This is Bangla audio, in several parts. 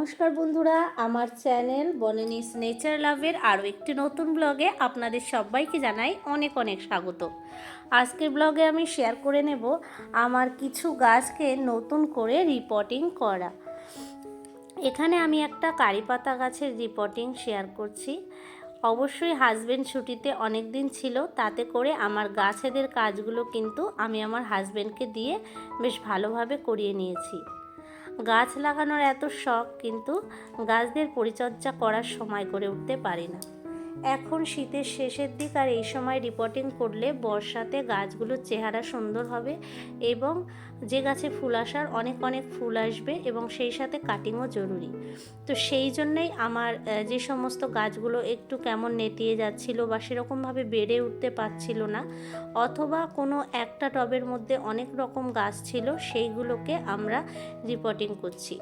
নমস্কার বন্ধুরা, আমার চ্যানেল বনেনিস নেচার লাভের আরও একটি নতুন ব্লগে আপনাদের সবাইকে জানাই অনেক অনেক স্বাগত। আজকের ব্লগে আমি শেয়ার করে নেব আমার কিছু গাছকে নতুন করে রিপোর্টিং করা। এখানে আমি একটা কারি পাতা গাছের রিপোর্টিং শেয়ার করছি। অবশ্যই হাজব্যান্ড ছুটিতে অনেক দিন ছিল, তাতে করে আমার গাছেদের কাজগুলো কিন্তু আমি আমার হাজব্যান্ডকে দিয়ে বেশ ভালোভাবে করিয়ে নিয়েছি। গাছ লাগানোর এত শখ কিন্তু গাছদের পরিচর্যা করার সময় করে উঠতে পারি না। এখন শীতের শেষের দিক আর এই সময় রিপোর্টিং করলে বর্ষাতে গাছগুলোর চেহারা সুন্দর হবে এবং যে গাছে ফুল আসার অনেক অনেক ফুল আসবে এবং সেই সাথে কাটিংও জরুরি। তো সেই জন্যেই আমার যে সমস্ত গাছগুলো একটু কেমন নেতিয়ে যাচ্ছিল বা সেরকমভাবে বেড়ে উঠতে পারছিল না, অথবা কোনো একটা টবের মধ্যে অনেক রকম গাছ ছিল, সেইগুলোকে আমরা রিপোর্টিং করছি।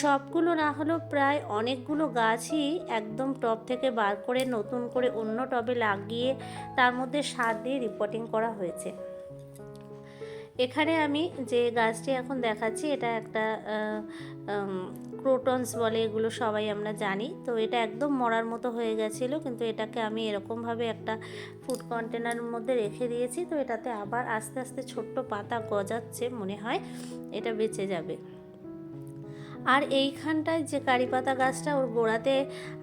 সবগুলো না হলেও প্রায় অনেকগুলো গাছই একদম টব থেকে বার করে নতুন করে অন্য টবে লাগিয়ে তার মধ্যে সার দিয়ে রিপোর্টিং করা হয়েছে। এখানে আমি যে গাছটি এখন দেখাচ্ছি, এটা একটা ক্রোটনস বলে এগুলো সবাই আমরা জানি। তো এটা একদম মরার মতো হয়ে গেছিল, কিন্তু এটাকে আমি এরকমভাবে একটা ফুড কন্টেনারের মধ্যে রেখে দিয়েছি। তো এটাতে আবার আস্তে আস্তে ছোট্ট পাতা গজাচ্ছে মনে হয়, এটা বেঁচে যাবে। আর এইখানটায় যে কারি পাতা গাছটা ওর গোড়াতে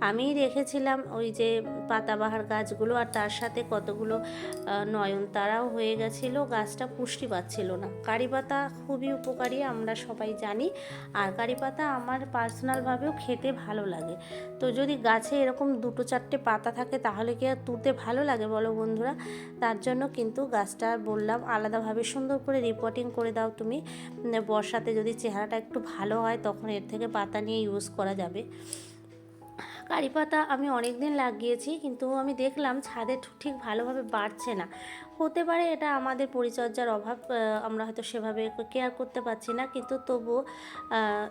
আমিই রেখেছিলাম, ওই যে পাতাবাহার গাছগুলো আর তার সাথে কতগুলো নয়নতারাও হয়ে গেছিল, গাছটা পুষ্টি পাচ্ছিল না। কারি পাতা খুবই উপকারী, আমরা সবাই জানি। আর কারি পাতা আমার পার্সোনালভাবেও খেতে ভালো লাগে। তো যদি গাছে এরকম দুটো চারটে পাতা থাকে, তাহলে কি আর তুলতে ভালো লাগে বলো বন্ধুরা? তার জন্য কিন্তু গাছটা বললাম, আলাদাভাবে সুন্দর করে রিপোর্টিং করে দাও তুমি। বর্ষাতে যদি চেহারাটা একটু ভালো হয়, তখন এর থেকে পাতা নিয়ে ইউজ করা যাবে। কারি পাতা আমি অনেক দিন লাগিয়েছি কিন্তু আমি দেখলাম ছাদে ঠিক- ভালোভাবে বাড়ছে না। হতে পারে এটা আমাদের পরিচর্যার অভাব আমরা হয়তো সেভাবে কেয়ার করতে পারছি না কিন্তু আহ,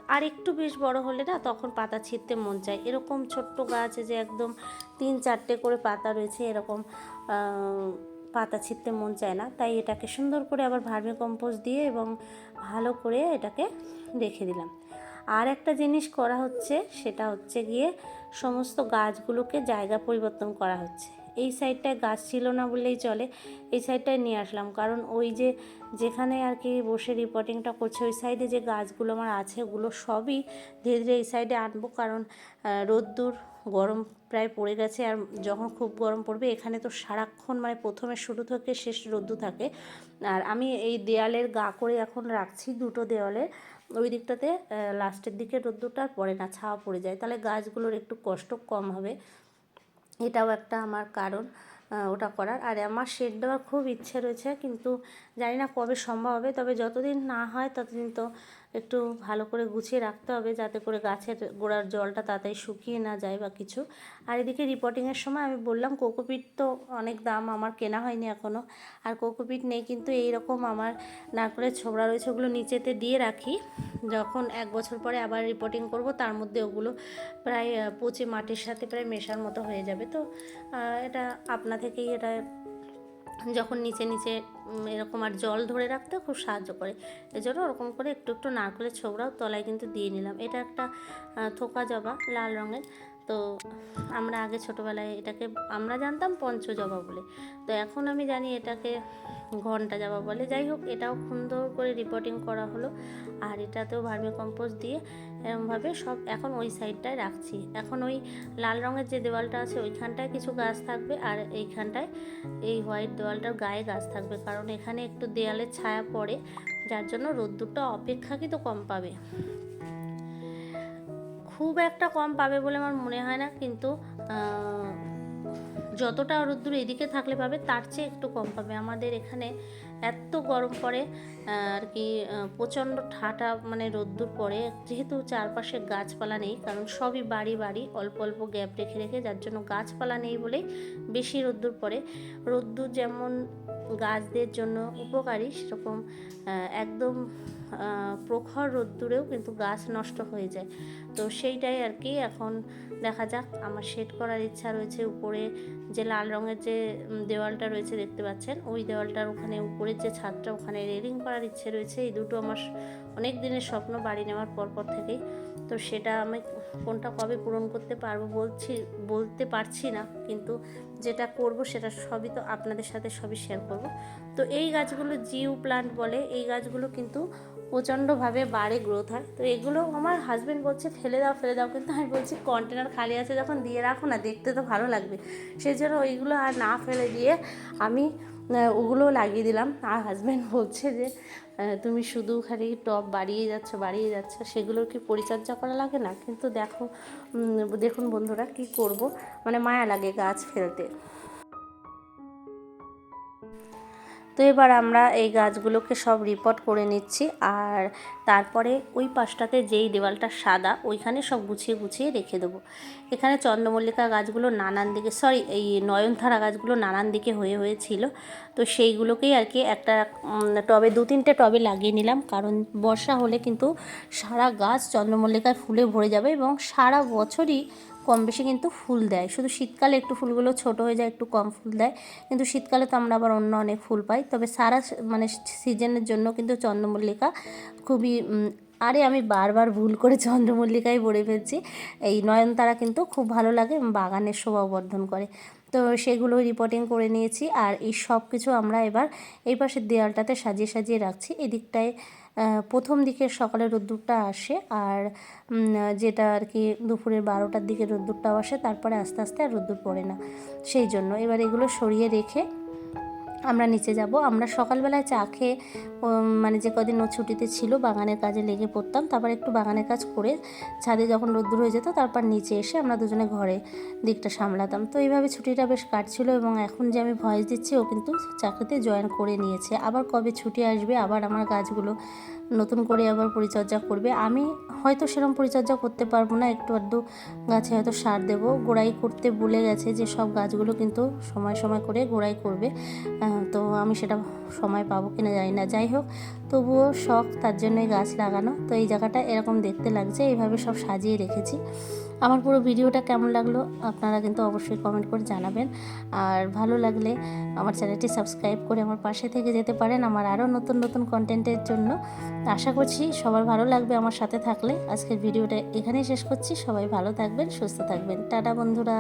আর একটু বেশ বড় হলে না তখন পাতা ছিঁড়তে মন চায়। এরকম ছোট্ট গাছ যে একদম তিন চারটে করে পাতা রয়েছে এরকম পাতা ছিঁড়তে মন চায় না। তাই এটাকে সুন্দর করে আবার ভার্মি কম্পোস্ট দিয়ে এবং ভালো করে এটাকে রেখে দিলাম। আর একটা জিনিস করা হচ্ছে, সেটা হচ্ছে গিয়ে সমস্ত গাছগুলোকে জায়গা পরিবর্তন করা হচ্ছে। এই সাইডটায় গাছ ছিল না বললেই চলে, এই সাইডটায় নিয়ে আসলাম। কারণ ওই যে যেখানে আর কি বসে রিপোর্টিংটা করছে, ওই সাইডে যে গাছগুলো আমার আছে, ওগুলো সবই ধীরে ধীরে এই সাইডে আনব। কারণ রোদ্দুর গরম প্রায় পড়ে গেছে, আর যখন খুব গরম পড়বে, এখানে তো সারাক্ষণ মানে প্রথমে শুরু থেকে শেষ রোদ্দু থাকে। আর আমি এই দেয়ালের গা করে এখন রাখছি দুটো দেওয়ালে ওই দিকটাতে লাস্টের দিকে রোদ্দুরটা পড়ে না, ছাওয়া পড়ে যায়। তাহলে গাছগুলোর একটু কষ্ট কম হবে। এটাও একটা আমার কারণ। ওটা করার। আর আমার শেড দেওয়ার খুব ইচ্ছে রয়েছে, কিন্তু জানি না কবে সম্ভব হবে। তবে যতদিন না হয়, ততদিন তো একটু ভালো করে গুছিয়ে রাখতে হবে, যাতে করে গাছের গোড়ার জলটা তাড়াতাড়ি শুকিয়ে না যায় বা কিছু। আর এদিকে রিপোর্টিংয়ের সময় আমি বললাম কোকোপিট তো অনেক দাম, আমার কেনা হয়নি এখনও আর কোকোপিট নেই, কিন্তু এই রকম আমার নারকেলের ছোবড়া রয়েছে, ওগুলো নিচেতে দিয়ে রাখি। যখন এক বছর পরে আবার রিপোর্টিং করব, তার মধ্যে ওগুলো প্রায় পচে মাটির সাথে প্রায় মেশার মতো হয়ে যাবে। তো এটা আপনা থেকেই এটা যখন নিচে নিচে এরকম আর জল ধরে রাখতে খুব সাহায্য করে। এজন্য ওরকম করে একটু একটু নারকেলের ছোবড়াও তলায় কিন্তু দিয়ে নিলাম। এটা একটা থোকা জবা, লাল রঙের। তো আমরা আগে ছোটোবেলায় এটাকে, আমরা জানতাম পঞ্চ জবা বলে। তো এখন আমি জানি এটাকে ঘণ্টা জবা বলে। যাই হোক, এটাও সুন্দর করে রিপোর্টিং করা হলো। আর এটাতেও ভার্মি কম্পোস্ট দিয়ে এরকমভাবে সব এখন ওই সাইডটায় রাখছি। এখন ওই লাল রঙের যে দেওয়ালটা আছে, ওইখানটায় কিছু গাছ থাকবে আর এইখানটায় এই হোয়াইট দেওয়ালটার গায়ে গাছ থাকবে। কারণ এখানে একটু দেয়ালের ছায়া পড়ে, যার জন্য রোদ্দুরটা অপেক্ষাকৃত কম পাবে। খুব একটা কম পাবে বলে আমার মনে হয় না, কিন্তু যতটা রোদ্দুর এদিকে থাকলে পাবে, তার চেয়ে একটু কম পাবে। আমাদের এখানে এত গরম পড়ে আর কি প্রচণ্ড ঠাটা মানে রোদ্দুর পড়ে। যেহেতু চারপাশে গাছপালা নেই, কারণ সবই বাড়ি বাড়ি, অল্প অল্প গ্যাপ রেখে রেখে, যার জন্য গাছপালা নেই বলেই বেশি রোদ্দুর পড়ে। রোদ্দুর যেমন গাছদের জন্য উপকারী, সেরকম একদম প্রখর রোদ্দুরেও কিন্তু গাছ নষ্ট হয়ে যায়। তো সেইটাই আর কি, এখন দেখা যাক, আমার শেড করার ইচ্ছা রয়েছে উপরে যে লাল রঙের যে দেওয়ালটা রয়েছে দেখতে পাচ্ছেন, ওই দেওয়ালটার ওখানে উপরের যে ছাদটা, ওখানে রেলিং করার ইচ্ছে রয়েছে। এই দুটো আমার অনেক দিনের স্বপ্ন, বাড়ি নেওয়ার পর পর থেকেই। তো সেটা আমি কোনটা কবে পূরণ করতে পারব বলছি, বলতে পারছি না, কিন্তু যেটা করব সেটা সবই তো আপনাদের সাথে সবই শেয়ার করব। তো এই গাছগুলো জিউ প্লান্ট বলে, এই গাছগুলো কিন্তু প্রচণ্ডভাবে বাড়ে গ্রোথ হয়। তো এগুলো আমার হাজব্যান্ড বলছে, ফেলে দাও ফেলে দাও। কিন্তু আমি বলছি কন্টেনার খালি আছে যখন দিয়ে রাখো না, দেখতে তো ভালো লাগবে। সেই জন্য ওইগুলো আর না ফেলে দিয়ে আমি আহ, ওগুলো লাগিয়ে দিলাম। আর হাজব্যান্ড বলছে যে তুমি শুধু খালি টপ বাড়িয়ে যাচ্ছ বাড়িয়ে যাচ্ছ সেগুলোর কি পরিচর্যা করা লাগে না? কিন্তু দেখো দেখুন বন্ধুরা কি করব। মানে মায়া লাগে গাছ ফেলতে। তো এবার আমরা এই গাছগুলোকে সব রিপোর্ট করে নিচ্ছি আর তারপরে ওই পাশটাতে যেই দেওয়ালটা সাদা, ওইখানে সব গুছিয়ে গুছিয়ে রেখে দেবো। এখানে চন্দ্রমল্লিকা গাছগুলো নানান দিকে সরি এই নয়নতারা গাছগুলো নানান দিকে হয়ে হয়েছিল। তো সেইগুলোকেই আর কি একটা টবে, দু তিনটে টবে লাগিয়ে নিলাম। কারণ বর্ষা হলে কিন্তু সারা গাছ চন্দ্রমল্লিকায় ফুলে ভরে যাবে এবং সারা বছরই কম বেশি কিন্তু ফুল দেয়। শুধু শীতকালে একটু ফুলগুলো ছোট হয়ে যায়, একটু কম ফুল দেয়। কিন্তু শীতকালে তো আমরা আবার অন্য অনেক ফুল পাই। তবে সারা মানে সিজনের জন্য কিন্তু চন্দ্রমল্লিকা খুবই আরে আমি বারবার ভুল করে চন্দ্রমল্লিকাই বলে ফেলছি। এই নয়নতারা কিন্তু খুব ভালো লাগে বাগানের শোভাবর্ধন করে। তো সেগুলো রিপোর্টিং করে নিয়েছি আর এই সব কিছু আমরা এবার এই পাশের দেওয়ালটাতে সাজিয়ে সাজিয়ে রাখছি। এদিকটায় প্রথম দিকের সকালে রোদ্দুরটা আসে আর যেটা আর কি দুপুরের বারোটার দিকে রোদ্দুরটাও আসে, তারপরে আস্তে আস্তে আর রোদ্দুর পড়ে না। সেই জন্য এবার এগুলো সরিয়ে রেখে আমরা নিচে যাব। আমরা সকালবেলায় চা খেয়ে মানে যে কদিন ও ছুটিতে ছিল, বাগানের কাজে লেগে পড়তাম। তারপর একটু বাগানের কাজ করে ছাদে যখন রোদ্দুর হয়ে যেত, তারপর নিচে এসে আমরা দুজনে ঘরে দিকটা সামলাতাম। তো এইভাবে ছুটিটা বেশ কাটছিল এবং এখন যে আমি ভয়েস দিচ্ছি, ও কিন্তু চাকরিতে জয়েন করে নিয়েছে। আবার কবে ছুটি আসবে, আবার আমার গাছগুলো নতুন করে আবার পরিচর্যা করবে। আমি হয়তো সেরকম পরিচর্যা করতে পারব না, একটু আধটু গাছে হয়তো সার দেবো। গোড়াই করতে ভুলে গেছে যে সব গাছগুলো কিন্তু সময় সময় করে গোড়াই করবে। তো আমি সেটা সময় পাবো কিনা জানি না। যাই হোক তবুও শখ তার জন্যই গাছ লাগানো। তো এই জায়গাটা এরকম দেখতে লাগছে, এইভাবে সব সাজিয়ে রেখেছি। আমার পুরো ভিডিওটা কেমন লাগল আপনারা কিন্তু অবশ্যই কমেন্ট করে জানাবেন। আর ভালো লাগলে আমার চ্যানেলটি সাবস্ক্রাইব করে আমার পাশে থেকে যেতে পারেন আমার আরও নতুন নতুন কন্টেন্টের জন্য। আশা করছি সবার ভালো লাগবে আমার সাথে থাকলে। আজকের ভিডিওটা এখানেই শেষ করছি। সবাই ভালো থাকবেন, সুস্থ থাকবেন। টাটা বন্ধুরা।